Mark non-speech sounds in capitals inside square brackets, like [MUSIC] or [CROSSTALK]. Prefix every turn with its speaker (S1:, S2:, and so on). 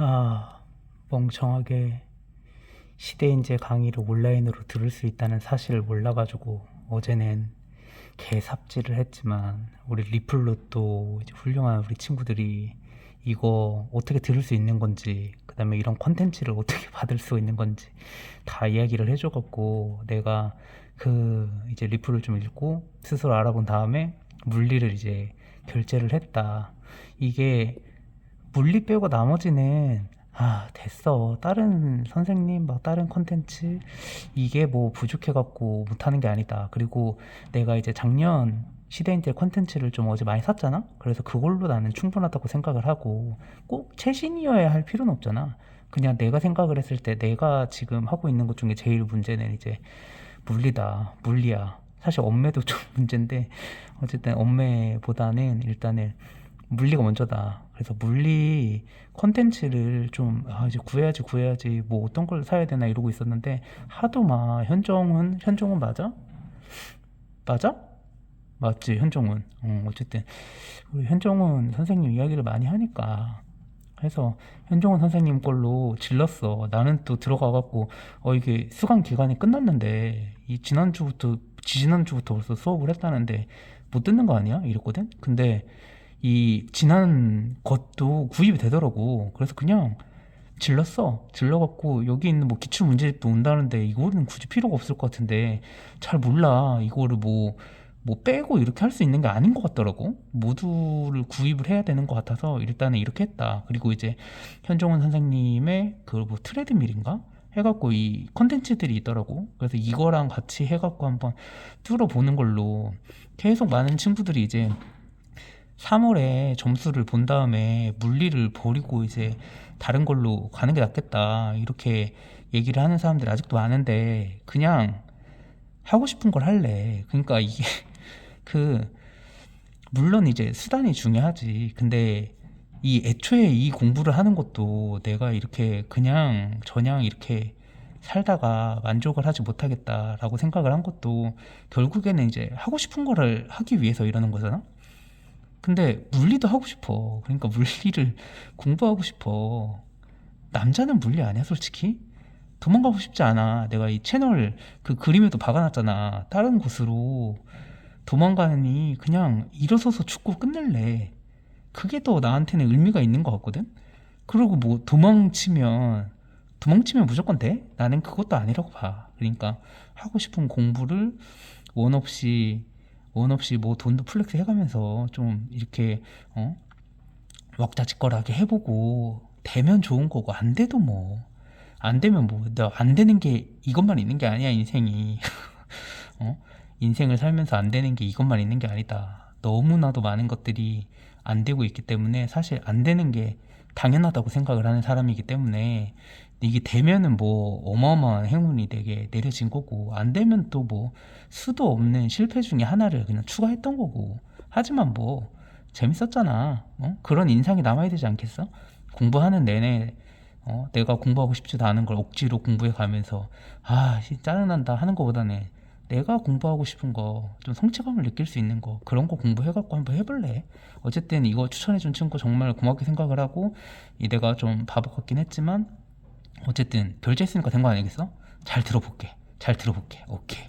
S1: 아, 멍청하게 시대인재 강의를 온라인으로 들을 수 있다는 사실을 몰라가지고 어제는 개삽질을 했지만 우리 리플로 이제 훌륭한 우리 친구들이 이거 어떻게 들을 수 있는 건지 그 다음에 이런 컨텐츠를 어떻게 [LAUGHS] 받을 수 있는 건지 다 이야기를 해줘갖고 내가 그 이제 리플을 좀 읽고 스스로 알아본 다음에 물리를 이제 결제를 했다. 이게 물리 빼고 나머지는 아 됐어. 다른 선생님 막 다른 컨텐츠 이게 뭐 부족해갖고 못하는 게 아니다. 그리고 내가 이제 작년 시대인텔 컨텐츠를 좀 어제 많이 샀잖아? 그래서 그걸로 나는 충분하다고 생각을 하고 꼭 최신이어야 할 필요는 없잖아. 그냥 내가 생각을 했을 때 내가 지금 하고 있는 것 중에 제일 문제는 이제 물리다 물리야. 사실 엄매도 [LAUGHS] 좀 문제인데 어쨌든 엄매보다는 일단은 물리가 먼저다. 그래서 물리 컨텐츠를 좀, 아, 이제 구해야지, 구해야지, 뭐 어떤 걸 사야 되나 이러고 있었는데, 하도 막, 현종은, 현종은 맞아? 맞아? 맞지, 현종은. 어, 어쨌든, 우리 현종은 선생님 이야기를 많이 하니까. 해서, 현종은 선생님 걸로 질렀어. 나는 또 들어가갖고, 어, 이게 수강 기간이 끝났는데, 이 지난주부터, 지지난주부터 벌써 수업을 했다는데, 못 듣는 거 아니야? 이랬거든? 근데, 이 지난 것도 구입이 되더라고. 그래서 그냥 질렀어. 질러갖고 여기 있는 뭐 기출 문제집도 온다는데 이거는 굳이 필요가 없을 것 같은데 잘 몰라. 이거를 뭐, 뭐 빼고 이렇게 할 수 있는 게 아닌 것 같더라고. 모두를 구입을 해야 되는 것 같아서 일단은 이렇게 했다. 그리고 이제 현종원 선생님의 그 뭐 트레드밀인가? 해갖고 이 컨텐츠들이 있더라고. 그래서 이거랑 같이 해갖고 한번 뚫어보는 걸로 계속 많은 친구들이 이제 3월에 점수를 본 다음에 물리를 버리고 이제 다른 걸로 가는 게 낫겠다. 이렇게 얘기를 하는 사람들이 아직도 많은데 그냥 하고 싶은 걸 할래. 그러니까 이게 [LAUGHS] 그 물론 이제 수단이 중요하지. 근데 이 애초에 이 공부를 하는 것도 내가 이렇게 그냥 저냥 이렇게 살다가 만족을 하지 못하겠다라고 생각을 한 것도 결국에는 이제 하고 싶은 거를 하기 위해서 이러는 거잖아. 근데 물리도 하고 싶어. 그러니까 물리를 [LAUGHS] 공부하고 싶어. 남자는 물리 아니야, 솔직히? 도망가고 싶지 않아. 내가 이 채널 그 그림에도 박아놨잖아. 다른 곳으로 도망가니 그냥 일어서서 죽고 끝낼래. 그게 더 나한테는 의미가 있는 것 같거든? 그리고 뭐 도망치면, 도망치면 무조건 돼? 나는 그것도 아니라고 봐. 그러니까 하고 싶은 공부를 원 없이 원 없이 뭐 돈도 플렉스 해가면서 좀 이렇게 어? 왁자지껄하게 해보고 되면 좋은 거고 안 돼도 뭐. 안 되면 뭐안 되는 게 이것만 있는 게 아니야 인생이. [LAUGHS] 어? 인생을 살면서 안 되는 게 이것만 있는 게 아니다. 너무나도 많은 것들이 안 되고 있기 때문에 사실 안 되는 게 당연하다고 생각을 하는 사람이기 때문에 이게 되면은 뭐 어마어마한 행운이 되게 내려진 거고 안 되면 또 뭐 수도 없는 실패 중에 하나를 그냥 추가했던 거고 하지만 뭐 재밌었잖아 어? 그런 인상이 남아야 되지 않겠어? 공부하는 내내 어? 내가 공부하고 싶지도 않은 걸 억지로 공부해 가면서 아 씨, 짜증난다 하는 거보다는 내가 공부하고 싶은 거 좀 성취감을 느낄 수 있는 거 그런 거 공부해갖고 한번 해볼래 어쨌든 이거 추천해준 친구 정말 고맙게 생각을 하고 이 내가 좀 바보 같긴 했지만 어쨌든 결제했으니까 된 거 아니겠어? 잘 들어볼게. 잘 들어볼게. 오케이